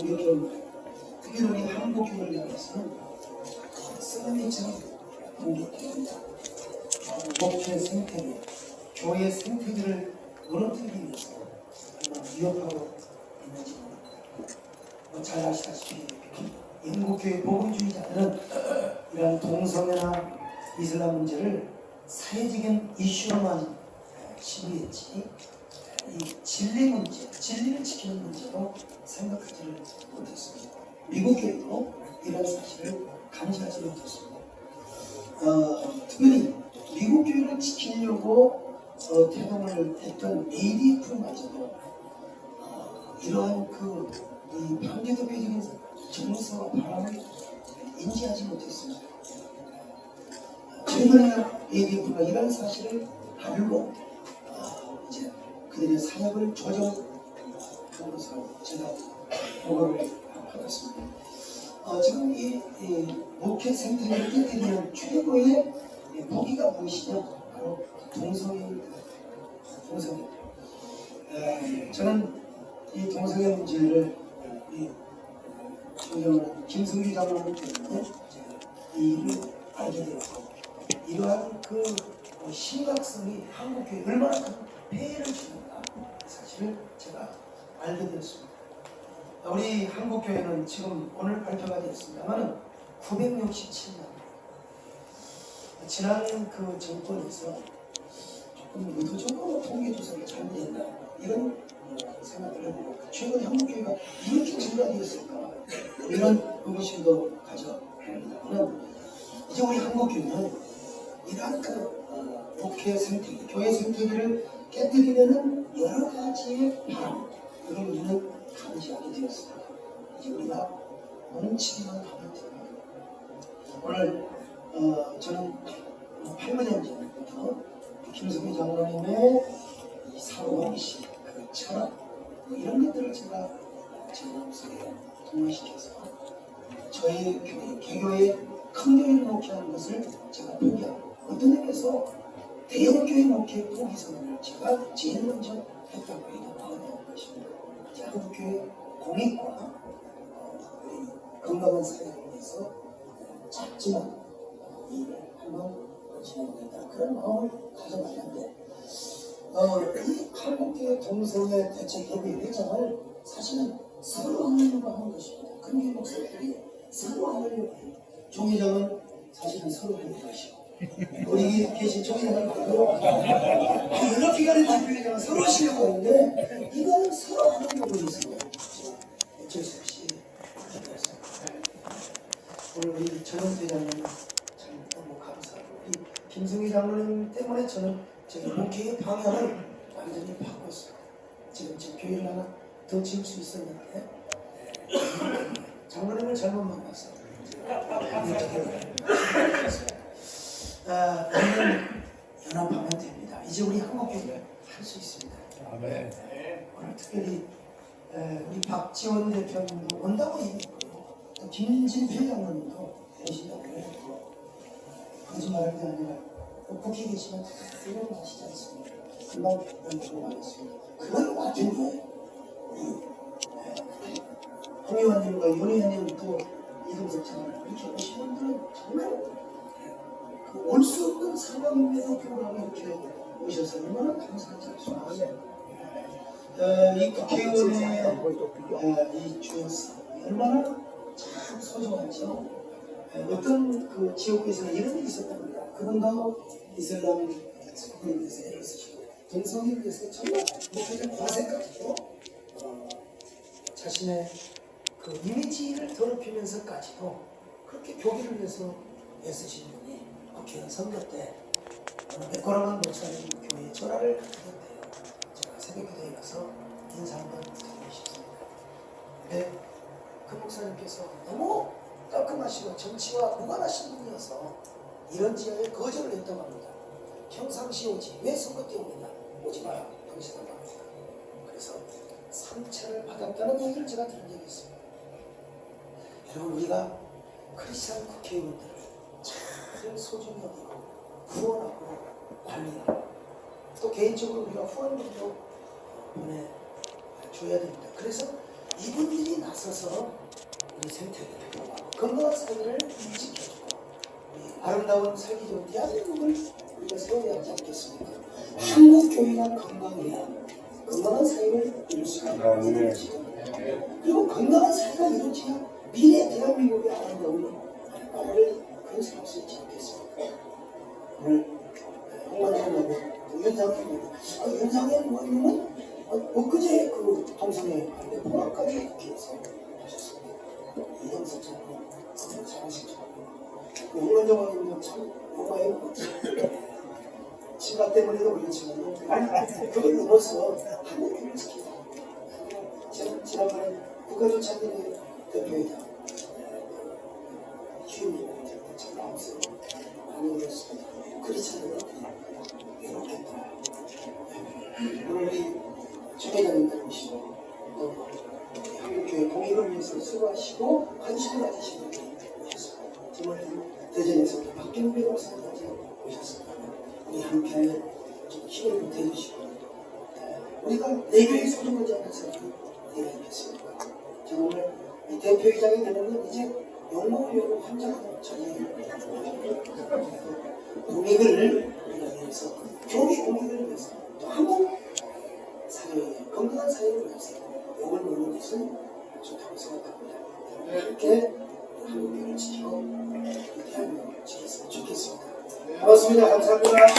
공격을 특히 우리 한국교회를 향해서는 쓰나미처럼. 목회 생태계, 교회 생태계를 위해서 얼마나 위협하고 있는지 뭐잘 아시다시피 영국교회 복음주의자들은 이러한 동성애나 이슬람 문제를 사회적인 이슈로만 시비했지 이 진리 문제, 진리를 지키는 문제로 생각하지를 못했습니다. 미국 교회도 이런 사실을 감지하지 못했습니다. 어, 특별히 미국 교회를 지키려고 어, 태동을 했던 ADF마저도 어, 이러한 그이 반대도교적인 정서와 바람을 인지하지 못했습니다. 최근에 ADF가 이런 사실을 알고 어, 그들의 사역을 조정한 것으로 제가 보고를 받았습니다. 어, 지금 이, 이 목회 생태계를 깨뜨리는 최고의 이 무기가 무엇이냐? 바로 동성애입니다. 동성애. 에, 저는 이 동성애 문제를 이 존경하는 김승규 장로님 때문에 이 일을 알게 되었고 이러한 그 어, 심각성이 한국교회에 얼마나 큰 폐해를 주는가 사실을 제가 알게 되었습니다. 우리 한국교회는 지금 오늘 발표가 되었습니다만 967명 지난 그 정권에서 조금 의도적으로 통계조사를 잘못했나 이런 어, 생각을 해보고 최근 한국교회가 이렇게 증가되었을까 이런 의구심도 가져봅니다만 이제 우리 한국교회는 이러한 그 어, 목회 생태계, 교회 생태계를 깨뜨리려는 여러 가지의 바람 이걸 우리는 감지하게 되었습니다. 이제 우리가 멈추기만 하면 됩니다. 오늘 어, 저는 8년 전부터 김승희 장로님의 이 사고방식, 그 철학 뭐 이런 것들을 제가 제 마음속에 동화시켜서 저희 교회, 개교의 큰 교회를 목회하는 것을 제가 포기하고 어떤 분께서 대형 교회 목회 포기 선언을 제가 제일 먼저 했다고 해도 과언이 것입니다. 이제 한국 교회 공익과 어, 건강한 사회를 위해서 작지만 이 일을 한번 진행하겠다 그런 마음을 가져봤는데 어, 이 한국교회 동성애 대책협의 회장을 사실은 서로 하려고 하는 것입니다. 근교 목사들이 서로 하려고 해요. 종회장은 사실은 서로 하는 것이고 우리 계신 종회장을 보고 여러 기관의 대표회장은 서로 하시려고 하는데 이거는 서로 하려고 있어요. 어쩔 수 없이. 오늘 우리 전원 대장님 참 너무 감사하고 우리 김승희 장로님 때문에 저는 저희 목회의 방향을 완전히 바꿨어요. 지금 제 교회를 하나 더 지을 수 있었는데 장로님을 잘못 만났어요. 아, 우리는 연합하면 됩니다. 이제 우리 한국교회를 할수 있습니다. 아멘. 오늘 특별히 에, 우리 박지원 대표님도 온다고 얘기했고요. 또 김진표 장로님도 오신다고 얘기했고 거짓말할 게 아니라 또 국회 계시면 다 아시지 않습니까? 금방 연락을 받았습니다. 그걸 와중에 우리 에, 홍 의원님과 윤 의원님 또 이동석 장로님 이렇게 오신 분들은 정말 그 올 수 없는 상황임에도 불구하고 이렇게 오셔서 얼마나 감사한지 알수 어, 이 국회의원의 어, 이 주어서 얼마나 참 소중한지요. 어, 어떤 그 지역에서는 이런 일이 있었답니다. 그분도 이슬람 성에 대해서 애를 쓰시고 동성애에 대해서 정말 목회적 과세까지도 어, 자신의 그 이미지를 더럽히면서까지도 그렇게 교회를 위해서 애쓰신 분이 선거 때 백고라만 목사님 교회 전화를 드렸대요. 제가 새벽 기도에 가서 인사 한번 드리고 싶습니다. 근데 그 목사님께서 너무 깔끔하시고 정치와 무관하신 분이어서 이런 지하에 거절을 했다고 합니다. 평상시 오지 왜 선거 때 오느냐 오지 마라 당신은 말합니다. 그래서 상처를 받았다는 얘기를 제가 들은 적이 있습니다. 여러분 우리가 크리스찬 국회의원들 을잘 소중히 여기고 후원하고 관리하고 또 개인적으로 우리가 후원금도 보내줘야 됩니다. 그래서 이분들이 나서 앞서서 우리 생태를 건강한 삶을 지켜주고 이 아름다운 살기 좋은 대한민국을 우리가 세워야 하지 않겠습니까? 한국 교회가 건강해야 건강한 삶을 이룰 수가 있는 것이죠. 그리고 건강한 사회가 이루어져야 미래 대한민국의 아름다운 나라를 수 있지 않겠습니까? 홍만장하고 윤상현 아, 윤상현 의원님은 어, 엊그제 그 동성애 관련 포함까지 해서 하셨습니다. 이영석 장관 너무 잘하시죠. 그 홍만장 의원님은 참 고마워요. 친가 때문에도 그렇지만 그걸 넘어서 한국교를 지키다. 지난, 지난번에 국가조찬단의 대표이다. 기운님 울었습니다. 그렇지 않으면 외롭겠다. 오늘 우리 주회장님들 오시고 또 한국교회 공익을 위해서 수고하시고 관심을 가지시고 오셨습니다. 정말 대전에서 박경배 목사님까지 오셨습니다. 우리 좀 힘을 좀 대주시고 우리가 내교에 소중하지 않은 내가 있겠습니까? 정말 이 대표이장이 되는 건 이제 욕먹으려고 환장하는 전이에요. 공익을 위해서 교회 공익을 위해서 또 한국 사회 건강한 사회를 위해서 욕을 먹는 것은 좋다고 생각합니다. 이렇게 한국교회를 지키고 이 대한민국을 지켰으면 좋겠습니다. 고맙습니다. 감사합니다.